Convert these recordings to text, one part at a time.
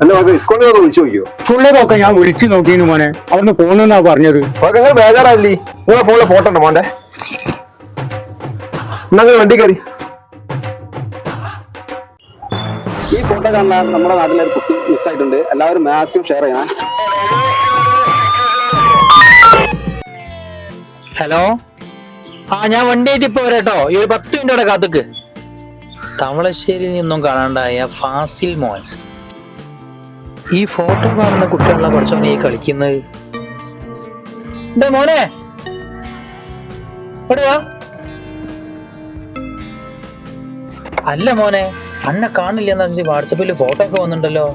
അല്ല മകൻ സ്കൂളിൽ വിളിച്ചു നോക്കിയോ? സ്കൂളിലേക്കൊക്കെ ഞാൻ വിളിച്ചു നോക്കിയിരുന്നു മോനെ. അവിടുന്ന് പോകുന്നെന്നാ പറഞ്ഞത്. മകൻ നിങ്ങൾ ബേജാറല്ലേ നിങ്ങളെ ഫോണിലെ ഫോട്ടോ ഉണ്ടോ മോന്റെ? എന്നാ വണ്ടി കയറി. ഈ ഫോട്ടോ കാണാൻ നമ്മുടെ നാട്ടിലെ ഒരു കുട്ടി മിസ്സായിട്ടുണ്ട് എല്ലാവരും മാക്സിമം ഷെയർ ചെയ്യണം. ഹലോ ആ ഞാൻ വണ്ടി ആയിട്ട് ഇപ്പൊ വരാട്ടോ ഈ ഒരു പത്ത് മിനിറ്റ് അവിടെ കാത്തുക്ക്. തമളശ്ശേരി നിന്നും കാണാണ്ടായ ഫാസിൽ മോൻ. ഈ ഫോട്ടോ കാണുന്ന കുട്ടികളെ കുറച്ചാണ് ഈ കളിക്കുന്നത്. എന്റെ മോനെ. അല്ല മോനെ അന്നെ കാണില്ല എന്ന് വാട്സപ്പിൽ ഫോട്ടോ ഒക്കെ വന്നിട്ടുണ്ടല്ലോ.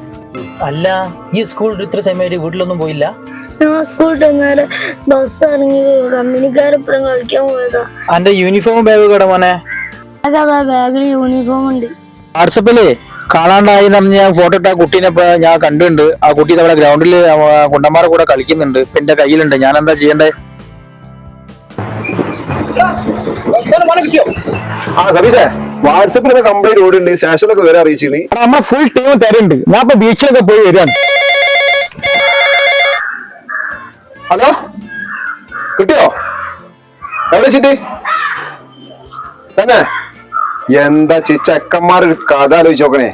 അല്ല ഈ സ്കൂൾ ഇത്ര സമയം വീട്ടിലൊന്നും പോയില്ല? ഞാൻ സ്കൂളിൽ നേരെ ബസ് ഇറങ്ങി കമ്പനിക്കാരപ്പുറം കളിക്കാൻ പോയതാ. അന്റെ യൂണിഫോം ബാഗ് കട മോനെ? ബാഗിൽ യൂണിഫോം ഉണ്ട്. വാട്സപ്പിൽ? കാണാണ്ടായി ഞാൻ ഫോട്ടോ ഇട്ട ആ കുട്ടീനെ ഞാൻ കണ്ടിട്ടുണ്ട്. ആ കുട്ടി നമ്മുടെ ഗ്രൗണ്ടിൽ കുണ്ടന്മാരെ കൂടെ കളിക്കുന്നുണ്ട്. ഇപ്പൊ എന്റെ കയ്യിലുണ്ട്. ഞാൻ എന്താ ചെയ്യണ്ടേ? ആ വാട്സപ്പിലൊക്കെ കംപ്ലൈന്റ് ഓടുണ്ട് സ്റ്റേഷനിലൊക്കെ വരെ അറിയിച്ചിന്. എടാ, നമ്മളെ ഫുൾ ടീം തരുന്നുണ്ട് ഞാൻ ഇപ്പൊ ബീച്ചിലൊക്കെ പോയി വരികയാണ്. ഹലോ? കിട്ടിയോ? എവിടെ ചിട്ടി തന്നെ? എന്താ ചിച്ചക്കന്മാർ ഒരു കഥ ആലോചിച്ച് നോക്കണേ.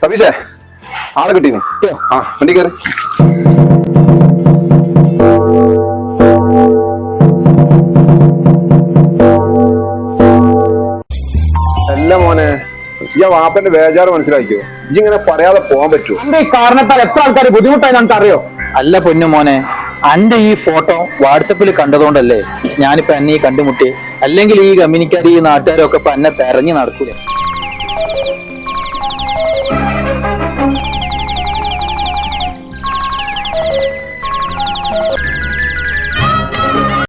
സതീശേ ആളെ കിട്ടീന് ആ വണ്ടി കയറി. അല്ല മോനെ ഈ വാപ്പന്റെ ബേജാറ് മനസ്സിലാക്കിയോ? ഇജിങ്ങനെ ഇങ്ങനെ പറയാതെ പോകാൻ പറ്റുമോ കാരണത്താൽ എത്ര ആൾക്കാർ ബുദ്ധിമുട്ടായി നമുക്ക് അറിയോ അല്ല പൊന്നു മോനെ അന്റെ ഈ ഫോട്ടോ വാട്സപ്പിൽ കണ്ടതുകൊണ്ടല്ലേ ഞാനിപ്പോ എന്നെ ഈ കണ്ടുമുട്ടി അല്ലെങ്കിൽ ഈ കമ്പനിക്കാർ ഈ നാട്ടുകാരൊക്കെ ഇപ്പൊ എന്നെ തെരഞ്ഞു നടക്കൂലേ?